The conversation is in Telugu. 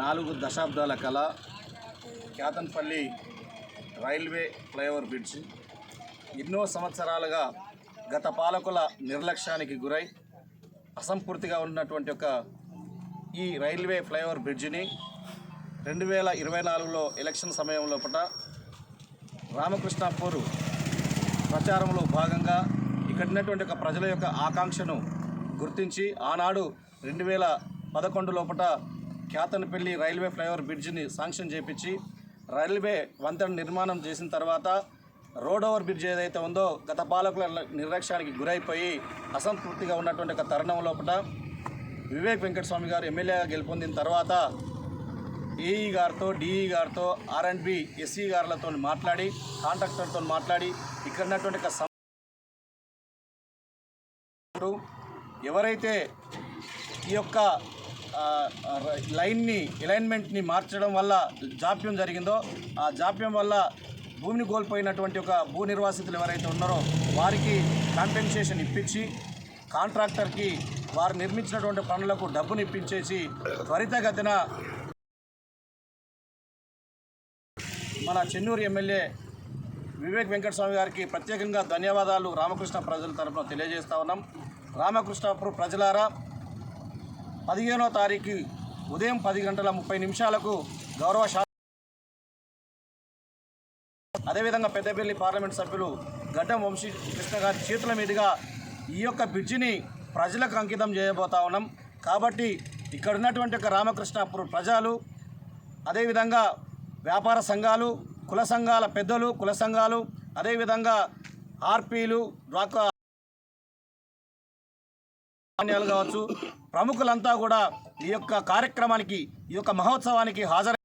నాలుగు దశాబ్దాల కళ క్యాతన్పల్లి రైల్వే ఫ్లైఓవర్ బ్రిడ్జ్. ఎన్నో సంవత్సరాలుగా గత పాలకుల నిర్లక్ష్యానికి గురై అసంపూర్తిగా ఉన్నటువంటి ఒక ఈ రైల్వే ఫ్లైఓవర్ బ్రిడ్జిని రెండు వేల ఇరవై నాలుగులో ఎలక్షన్ సమయం లోపల రామకృష్ణాపూర్ ప్రచారంలో భాగంగా ఇక్కడ ఉన్నటువంటి ఒక ప్రజల యొక్క ఆకాంక్షను గుర్తించి ఆనాడు రెండు వేల పదకొండు లోపల ఖ్యాతనపల్లి రైల్వే ఫ్లైఓవర్ బ్రిడ్జిని శాంక్షన్ చేపించి రైల్వే వంతెన నిర్మాణం చేసిన తర్వాత రోడ్ ఓవర్ బ్రిడ్జ్ ఏదైతే ఉందో గత పాలకుల నిర్లక్ష్యానికి గురైపోయి అసంతృప్తిగా ఉన్నటువంటి ఒక తరుణం లోపల వివేక్ వెంకటస్వామి గారు ఎమ్మెల్యేగా గెలుపొందిన తర్వాత ఏఈ గారితో డిఈ గారితో ఆర్ అండ్ బి ఎస్సీ గారులతో మాట్లాడి కాంట్రాక్టర్తో మాట్లాడి ఇక్కడ ఉన్నటువంటి ఎవరైతే ఈ యొక్క లైన్ని అలైన్మెంట్ని మార్చడం వల్ల జాప్యం జరిగిందో ఆ జాప్యం వల్ల భూమిని కోల్పోయినటువంటి ఒక భూ నిర్వాసితులు ఎవరైతే ఉన్నారో వారికి కాంపెన్సేషన్ ఇప్పించి కాంట్రాక్టర్కి వారు నిర్మించినటువంటి పనులకు డబ్బును ఇప్పించేసి త్వరితగతిన మన చెన్నూరు ఎమ్మెల్యే వివేక్ వెంకటస్వామి గారికి ప్రత్యేకంగా ధన్యవాదాలు రామకృష్ణ ప్రజల తరఫున తెలియజేస్తా ఉన్నాం. రామకృష్ణపురం ప్రజలారా పదిహేనో తారీఖు ఉదయం పది గంటల ముప్పై నిమిషాలకు గౌరవ శా అదేవిధంగా పెద్దపల్లి పార్లమెంట్ సభ్యులు గడ్డం వంశీ కృష్ణ గారి చేతుల మీదుగా ఈ యొక్క బ్రిడ్జిని ప్రజలకు అంకితం చేయబోతా ఉన్నాం. కాబట్టి ఇక్కడ ఉన్నటువంటి ఒక రామకృష్ణాపురం ప్రజలు అదేవిధంగా వ్యాపార సంఘాలు కుల సంఘాల పెద్దలు కుల సంఘాలు అదేవిధంగా ఆర్పీలు డ్వాక్రా కావచ్చు. ప్రముఖులంతా కూడా ఈ యొక్క కార్యక్రమానికి ఈ యొక్క మహోత్సవానికి హాజరు